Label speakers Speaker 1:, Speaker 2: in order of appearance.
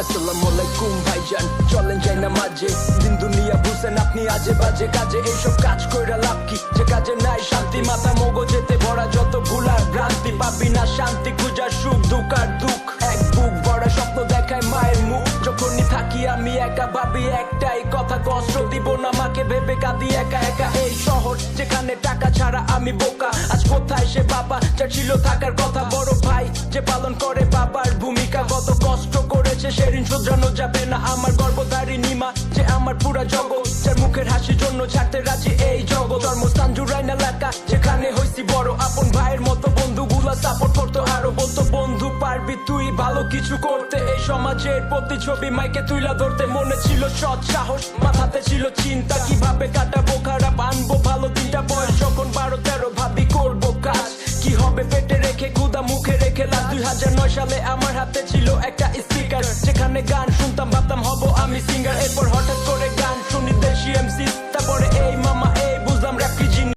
Speaker 1: আসসালামু ভাইজান। চলেন যাই না মাঝে দিন দুনিয়া বুঝেন আপনি আজে বাজে কাজে। এইসব কাজ কইরা লাভ কি? যে কাজে নাই শান্তি, মাথা মগজেতে ভরা যত ভুলার ভ্রান্তি। পাবি না শান্তি খুঁজার সুখ, দুঃখ আর দুঃখ। এক বুক ভরা স্বপ্ন দেখায় মায়ের মুখ। যখনই থাকি আমি একা, ভাবি একটাই কথা, কষ্ট দিব না মাকে। ভেবে কাঁদি একা একা এই শহর, যেখানে টাকা ছাড়া আমি বোকা। আজ কোথায় সে বাবা? যা ছিল থাকার কথা, বড় ভাই যে পালন করে বাবার ভূমিকা। কত কষ্ট করেছে সেদিন শুধরানো যাবে না আমার গর্বদারি নিমা, যে আমার পুরা জগৎ, যার মুখের হাসির জন্য ছাড়তে রাজি এই জগৎ। জন্মস্থান জুড়াইন এলাকা, যেখানে হইছি বড় আপন ভাইয়ের মতো বন্ধুগুলা সাপোর্ট করতো আরও, বলতো, বন্ধু, পারবি তুই, ভালো কিছু করতে। এই সমাজের প্রতিছবি মাইকে তুইলা ধরতে মনে ছিল সৎ সাহস, মাথাতে ছিল চিন্তা, কীভাবে কাটাবো, খারাপ আনব, ভালো দিনটা বয়স, যখন বারো, তেরো, ভাবি করব কাজ। কি হবে পেটে রেখে ক্ষুদা মুখে রেখে লাখ দুই হাজার নয় সালে আমার হাতে ছিল একটা गाने